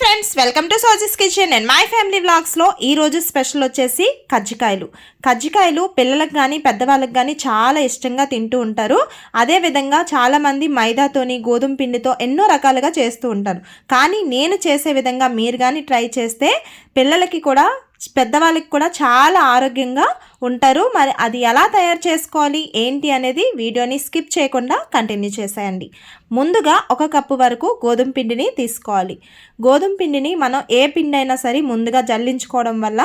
Friends welcome to Soji's kitchen and my family వ్లాగ్స్లో ఈరోజు special వచ్చేసి కజ్జికాయలు. కజ్జికాయలు పిల్లలకు కానీ పెద్దవాళ్ళకి కానీ చాలా ఇష్టంగా తింటూ ఉంటారు. అదేవిధంగా చాలామంది మైదాతోని గోధుమ పిండితో ఎన్నో రకాలుగా చేస్తూ ఉంటారు. కానీ నేను చేసే విధంగా మీరు కానీ ట్రై చేస్తే పిల్లలకి కూడా పెద్దవాళ్ళకి కూడా చాలా ఆరోగ్యంగా ఉంటారు. మరి అది ఎలా తయారు చేసుకోవాలి? ఏంటి అనేది వీడియోని స్కిప్ చేయకుండా కంటిన్యూ చేసేయండి. ముందుగా ఒక కప్పు వరకు గోధుమ పిండిని తీసుకోవాలి. గోధుమ పిండిని మనం ఏ పిండి అయినా సరే ముందుగా జల్లించుకోవడం వల్ల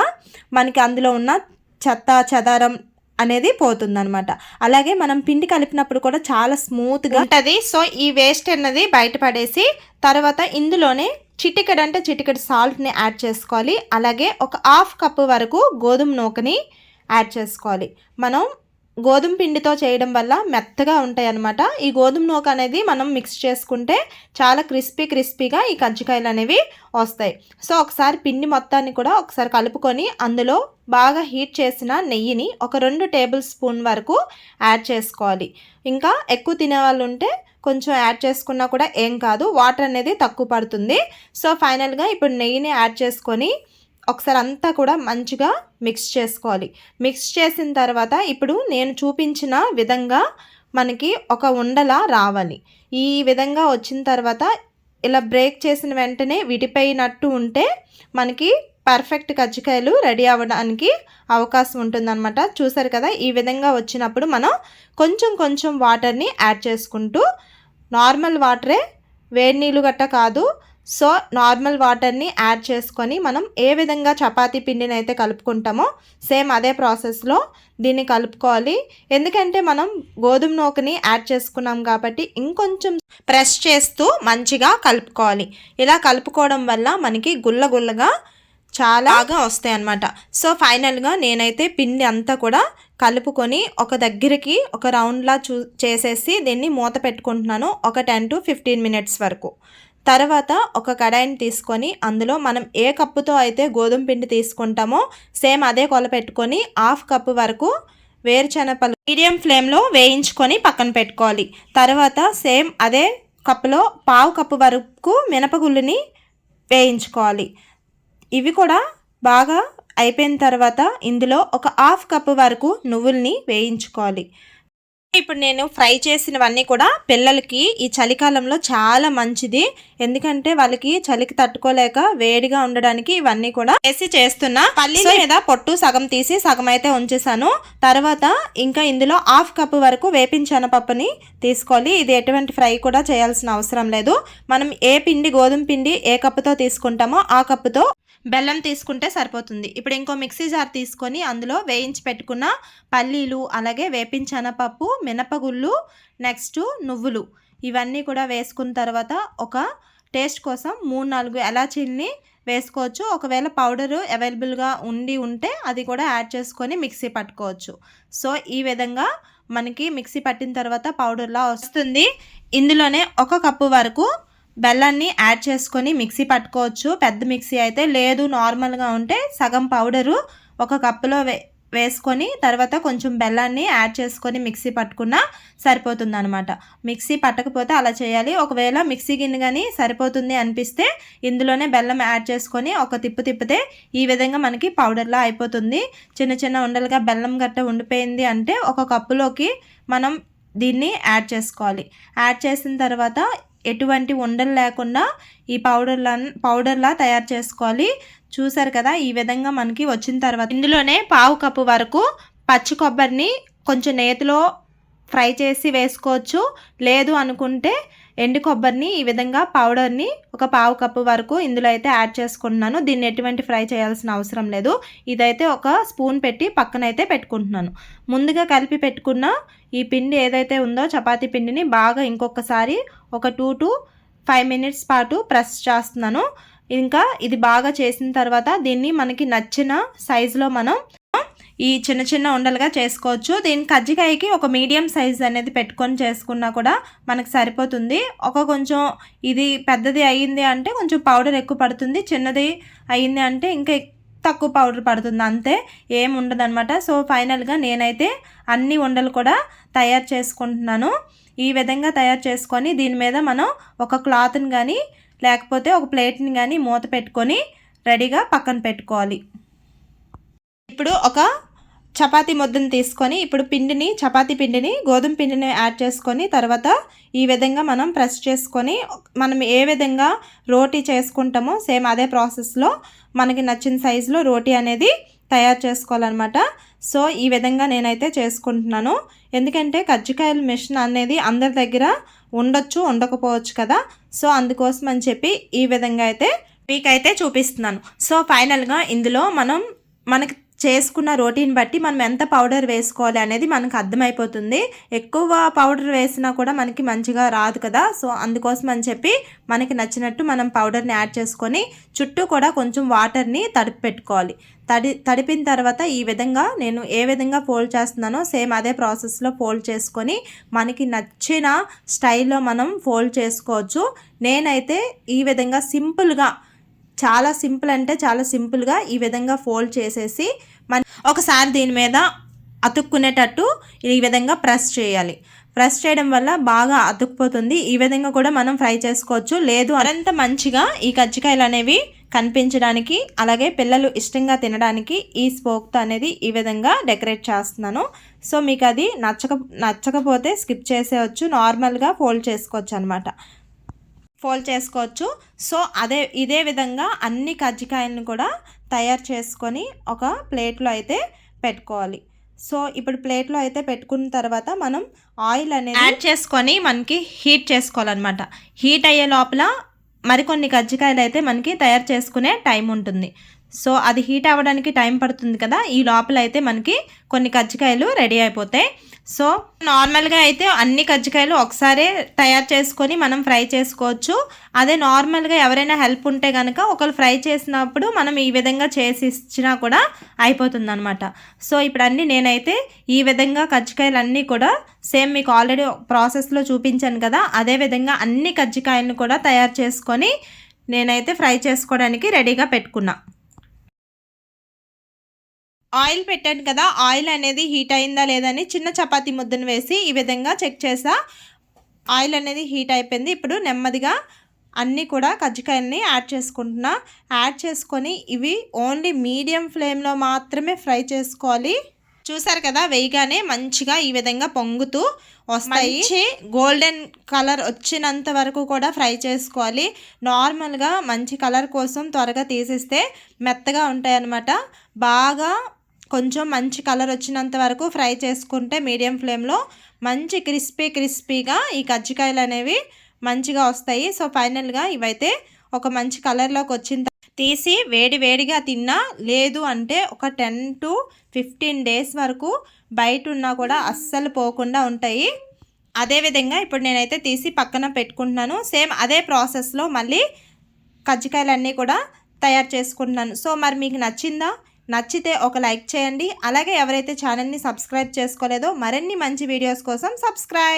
మనకి అందులో ఉన్న చెత్త చెదారం అనేది పోతుందనమాట అలాగే మనం పిండి కలిపినప్పుడు కూడా చాలా స్మూత్గా ఉంటుంది. సో ఈ వేస్ట్ అన్నది బయటపడేసి తర్వాత ఇందులోనే చిటికెడు అంటే చిటికెడు సాల్ట్ని యాడ్ చేసుకోవాలి. అలాగే ఒక హాఫ్ కప్పు వరకు గోధుమ నూకని యాడ్ చేసుకోవాలి. మనం గోధుమ పిండితో చేయడం వల్ల మెత్తగా ఉంటాయి అన్నమాట ఈ గోధుమ నూక అనేది మనం మిక్స్ చేసుకుంటే చాలా క్రిస్పీ క్రిస్పీగా ఈ కజ్జికాయలు అనేవి వస్తాయి. సో ఒకసారి పిండి మొత్తాన్ని కూడా ఒకసారి కలుపుకొని అందులో బాగా హీట్ చేసిన నెయ్యిని ఒక రెండు టేబుల్ స్పూన్ వరకు యాడ్ చేసుకోవాలి. ఇంకా ఎక్కువ తినే వాళ్ళు ఉంటే కొంచెం యాడ్ చేసుకున్నా కూడా ఏం కాదు. వాటర్ అనేది తక్కువ పడుతుంది. సో ఫైనల్గా ఇప్పుడు నెయ్యిని యాడ్ చేసుకొని ఒకసారి అంతా కూడా మంచిగా మిక్స్ చేసుకోవాలి. మిక్స్ చేసిన తర్వాత ఇప్పుడు నేను చూపించిన విధంగా మనకి ఒక ఉండలా రావాలి. ఈ విధంగా వచ్చిన తర్వాత ఇలా బ్రేక్ చేసిన వెంటనే విడిపోయినట్టు ఉంటే మనకి పర్ఫెక్ట్ కజ్జికాయలు రెడీ అవ్వడానికి అవకాశం ఉంటుందన్నమాట. చూసారు కదా ఈ విధంగా వచ్చినప్పుడు మనం కొంచెం కొంచెం వాటర్ని యాడ్ చేసుకుంటూ నార్మల్ వాటరే వేడి నీళ్ళు గట్ట కాదు. సో నార్మల్ వాటర్ని యాడ్ చేసుకొని మనం ఏ విధంగా చపాతీ పిండిని అయితే కలుపుకుంటామో సేమ్ అదే ప్రాసెస్లో దీన్ని కలుపుకోవాలి. ఎందుకంటే మనం గోధుమ నూకని యాడ్ చేసుకున్నాం కాబట్టి ఇంకొంచెం ప్రెస్ చేస్తూ మంచిగా కలుపుకోవాలి. ఇలా కలుపుకోవడం వల్ల మనకి గుల్ల గుల్లగా చాలా బాగా వస్తాయి అన్నమాట సో ఫైనల్గా నేనైతే పిండి అంతా కూడా కలుపుకొని ఒక దగ్గరికి ఒక రౌండ్లా చూ చేసేసి దీన్ని మూత పెట్టుకుంటున్నాను. ఒక టెన్ టు ఫిఫ్టీన్ మినిట్స్ వరకు. తర్వాత ఒక కడాయిని తీసుకొని అందులో మనం ఏ కప్పుతో అయితే గోధుమ పిండి తీసుకుంటామో సేమ్ అదే కొల పెట్టుకొని హాఫ్ కప్పు వరకు వేరుచెనపలు మీడియం ఫ్లేమ్లో వేయించుకొని పక్కన పెట్టుకోవాలి. తర్వాత సేమ్ అదే కప్పులో పావు కప్పు వరకు మినపగుళ్ళని వేయించుకోవాలి. ఇవి కూడా బాగా అయిపోయిన తర్వాత ఇందులో ఒక హాఫ్ కప్పు వరకు నువ్వుల్ని వేయించుకోవాలి. ఇప్పుడు నేను ఫ్రై చేసినవన్నీ కూడా పిల్లలకి ఈ చలికాలంలో చాలా మంచిది. ఎందుకంటే వాళ్ళకి చలికి తట్టుకోలేక వేడిగా ఉండడానికి ఇవన్నీ కూడా వేసి చేస్తున్నా. పల్లి మీద పొట్టు సగం తీసి సగం అయితే ఉంచేసాను. తర్వాత ఇంకా ఇందులో హాఫ్ కప్ వరకు వేపించిన పప్పుని తీసుకోవాలి. ఇది ఎటువంటి ఫ్రై కూడా చేయాల్సిన అవసరం లేదు. మనం ఏ పిండి గోధుమ పిండి ఏ కప్పుతో తీసుకుంటామో ఆ కప్పుతో బెల్లం తీసుకుంటే సరిపోతుంది. ఇప్పుడు ఇంకో మిక్సీ జార్ తీసుకొని అందులో వేయించి పెట్టుకున్న పల్లీలు అలాగే వేపించనపప్పు మినపగుళ్ళు నెక్స్ట్ నువ్వులు ఇవన్నీ కూడా వేసుకున్న తర్వాత ఒక టేస్ట్ కోసం మూడు నాలుగు ఎలాచీల్ని వేసుకోవచ్చు. ఒకవేళ పౌడరు అవైలబుల్గా ఉండి ఉంటే అది కూడా యాడ్ చేసుకొని మిక్సీ పట్టుకోవచ్చు. సో ఈ విధంగా మనకి మిక్సీ పట్టిన తర్వాత పౌడర్లా వస్తుంది. ఇందులోనే ఒక కప్పు వరకు బెల్లాన్ని యాడ్ చేసుకొని మిక్సీ పట్టుకోవచ్చు. పెద్ద మిక్సీ అయితే లేదు. నార్మల్గా ఉంటే సగం పౌడరు ఒక కప్పులో వే వేసుకొని తర్వాత కొంచెం బెల్లాన్ని యాడ్ చేసుకొని మిక్సీ పట్టుకున్నా సరిపోతుంది అనమాట మిక్సీ పట్టకపోతే అలా చేయాలి. ఒకవేళ మిక్సీ గిన్నె కానీ సరిపోతుంది అనిపిస్తే ఇందులోనే బెల్లం యాడ్ చేసుకొని ఒక తిప్పు తిప్పితే ఈ విధంగా మనకి పౌడర్లా అయిపోతుంది. చిన్న చిన్న ఉండలుగా బెల్లం గట్ట ఉండిపోయింది అంటే ఒక కప్పులోకి మనం దీన్ని యాడ్ చేసుకోవాలి. యాడ్ చేసిన తర్వాత ఎటువంటి ఉండలు లేకుండా ఈ పౌడర్లా పౌడర్లా తయారు చేసుకోవాలి. చూసారు కదా ఈ విధంగా మనకి వచ్చిన తర్వాత ఇందులోనే పావు కప్పు వరకు పచ్చి కొబ్బరిని కొంచెం నేతిలో ఫ్రై చేసి వేసుకోవచ్చు. లేదు అనుకుంటే ఎండు కొబ్బరిని ఈ విధంగా పౌడర్ని ఒక పావు కప్పు వరకు ఇందులో అయితే యాడ్ చేసుకుంటున్నాను. దీన్ని ఎటువంటి ఫ్రై చేయాల్సిన అవసరం లేదు. ఇదైతే ఒక స్పూన్ పెట్టి పక్కనైతే పెట్టుకుంటున్నాను. ముందుగా కలిపి పెట్టుకున్న ఈ పిండి ఏదైతే ఉందో చపాతీ పిండిని బాగా ఇంకొకసారి ఒక టూ టు ఫైవ్ మినిట్స్ పాటు ప్రెస్ చేస్తున్నాను. ఇంకా ఇది బాగా చేసిన తర్వాత దీన్ని మనకి నచ్చిన సైజులో మనం ఈ చిన్న చిన్న ఉండలుగా చేసుకోవచ్చు. దీని కజ్జికాయకి ఒక మీడియం సైజ్ అనేది పెట్టుకొని చేసుకున్నా కూడా మనకు సరిపోతుంది. ఒక కొంచెం ఇది పెద్దది అయ్యింది అంటే కొంచెం పౌడర్ ఎక్కువ పడుతుంది. చిన్నది అయ్యింది అంటే ఇంకా తక్కువ పౌడర్ పడుతుంది అంతే. ఏం ఉండదన్నమాట. సో ఫైనల్గా నేనైతే అన్ని ఉండలు కూడా తయారు చేసుకుంటున్నాను. ఈ విధంగా తయారు చేసుకొని దీని మీద మనం ఒక క్లాత్ని కానీ లేకపోతే ఒక ప్లేట్ని కానీ మూత పెట్టుకొని రెడీగా పక్కన పెట్టుకోవాలి. ఇప్పుడు ఒక చపాతి ముద్దను తీసుకొని ఇప్పుడు పిండిని చపాతి పిండిని గోధుమ పిండిని యాడ్ చేసుకొని తర్వాత ఈ విధంగా మనం ప్రెస్ చేసుకొని మనం ఏ విధంగా రోటీ చేసుకుంటామో సేమ్ అదే ప్రాసెస్లో మనకి నచ్చిన సైజులో రోటీ అనేది తయారు చేసుకోవాలన్నమాట. సో ఈ విధంగా నేనైతే చేసుకుంటున్నాను. ఎందుకంటే కజ్జికాయల మిషన్ అనేది అందరి దగ్గర ఉండొచ్చు ఉండకపోవచ్చు కదా. సో అందుకోసం అని చెప్పి ఈ విధంగా అయితే మీకైతే చూపిస్తున్నాను. సో ఫైనల్గా ఇందులో మనం మనకి చేసుకున్న రోటీని బట్టి మనం ఎంత పౌడర్ వేసుకోవాలి అనేది మనకు అర్థమైపోతుంది. ఎక్కువ పౌడర్ వేసినా కూడా మనకి మంచిగా రాదు కదా. సో అందుకోసం అని చెప్పి మనకి నచ్చినట్టు మనం పౌడర్ని యాడ్ చేసుకొని చుట్టూ కూడా కొంచెం వాటర్ని తడిపి పెట్టుకోవాలి. తడి తడిపిన తర్వాత ఈ విధంగా నేను ఏ విధంగా ఫోల్డ్ చేస్తున్నానో సేమ్ అదే ప్రాసెస్లో ఫోల్డ్ చేసుకొని మనకి నచ్చిన స్టైల్లో మనం ఫోల్డ్ చేసుకోవచ్చు. నేనైతే ఈ విధంగా సింపుల్గా చాలా సింపుల్ అంటే చాలా సింపుల్గా ఈ విధంగా ఫోల్డ్ చేసేసి మన ఒకసారి దీని మీద అతుక్కునేటట్టు ఈ విధంగా ప్రెస్ చేయాలి. ప్రెస్ చేయడం వల్ల బాగా అతుక్కుపోతుంది. ఈ విధంగా కూడా మనం ఫ్రై చేసుకోవచ్చు. లేదు అనంత మంచిగా ఈ కజ్జికాయలు అనేవి కనిపించడానికి అలాగే పిల్లలు ఇష్టంగా తినడానికి ఈ స్పోక్తో అనేది ఈ విధంగా డెకరేట్ చేస్తున్నాను. సో మీకు అది నచ్చక నచ్చకపోతే స్కిప్ చేసేయచ్చు. నార్మల్గా ఫోల్డ్ చేసుకోవచ్చు అనమాట ఫోల్డ్ చేసుకోవచ్చు. సో అదే ఇదే విధంగా అన్ని కజ్జికాయలను కూడా తయారు చేసుకొని ఒక ప్లేట్లో అయితే పెట్టుకోవాలి. సో ఇప్పుడు ప్లేట్లో అయితే పెట్టుకున్న తర్వాత మనం ఆయిల్ అనేది యాడ్ చేసుకొని మనకి హీట్ చేసుకోవాలన్నమాట. హీట్ అయ్యే లోపల మరికొన్ని కజ్జికాయలు అయితే మనకి తయారు చేసుకునే టైం ఉంటుంది. సో అది హీట్ అవ్వడానికి టైం పడుతుంది కదా ఈ లోపల అయితే మనకి కొన్ని కజ్జికాయలు రెడీ అయిపోతాయి. సో నార్మల్గా అయితే అన్ని కజ్జికాయలు ఒకసారే తయారు చేసుకొని మనం ఫ్రై చేసుకోవచ్చు. అదే నార్మల్గా ఎవరైనా హెల్ప్ ఉంటే కనుక ఒకరు ఫ్రై చేసినప్పుడు మనం ఈ విధంగా చేసి ఇచ్చినా కూడా అయిపోతుంది అనమాట సో ఇప్పుడు అన్నీ నేనైతే ఈ విధంగా కజ్జికాయలు అన్నీ కూడా సేమ్ మీకు ఆల్రెడీ ప్రాసెస్లో చూపించాను కదా అదే విధంగా అన్ని కజ్జికాయలను కూడా తయారు చేసుకొని నేనైతే ఫ్రై చేసుకోవడానికి రెడీగా పెట్టుకున్నా. ఆయిల్ పెట్టాను కదా ఆయిల్ అనేది హీట్ అయిందా లేదని చిన్న చపాతీ ముద్దను వేసి ఈ విధంగా చెక్ చేసా. ఆయిల్ అనేది హీట్ అయిపోయింది. ఇప్పుడు నెమ్మదిగా అన్నీ కూడా కజ్జికాయల్ని యాడ్ చేసుకుంటున్నా. యాడ్ చేసుకొని ఇవి ఓన్లీ మీడియం ఫ్లేమ్లో మాత్రమే ఫ్రై చేసుకోవాలి. చూసారు కదా వేయగానే మంచిగా ఈ విధంగా పొంగుతూ వస్తాయి. గోల్డెన్ కలర్ వచ్చినంత వరకు కూడా ఫ్రై చేసుకోవాలి. నార్మల్గా మంచి కలర్ కోసం త్వరగా తీసేస్తే మెత్తగా ఉంటాయి అన్నమాట బాగా కొంచెం మంచి కలర్ వచ్చినంత వరకు ఫ్రై చేసుకుంటే మీడియం ఫ్లేమ్లో మంచి క్రిస్పీ క్రిస్పీగా ఈ కజ్జికాయలు అనేవి మంచిగా వస్తాయి. సో ఫైనల్గా ఇవైతే ఒక మంచి కలర్లోకి వచ్చిన తీసి వేడి వేడిగా తిన్నా లేదు అంటే ఒక టెన్ టు ఫిఫ్టీన్ డేస్ వరకు బయట ఉన్నా కూడా అస్సలు పోకుండా ఉంటాయి. అదేవిధంగా ఇప్పుడు నేనైతే తీసి పక్కన పెట్టుకుంటున్నాను. సేమ్ అదే ప్రాసెస్లో మళ్ళీ కజ్జికాయలన్నీ కూడా తయారు చేసుకుంటున్నాను. సో మరి మీకు నచ్చిందా? నచ్చితే ఒక లైక్ చేయండి. అలాగే ఎవరైతే ఛానల్ని సబ్స్క్రైబ్ చేసుకోలేదో మరిన్ని మంచి వీడియోస్ కోసం సబ్స్క్రైబ్.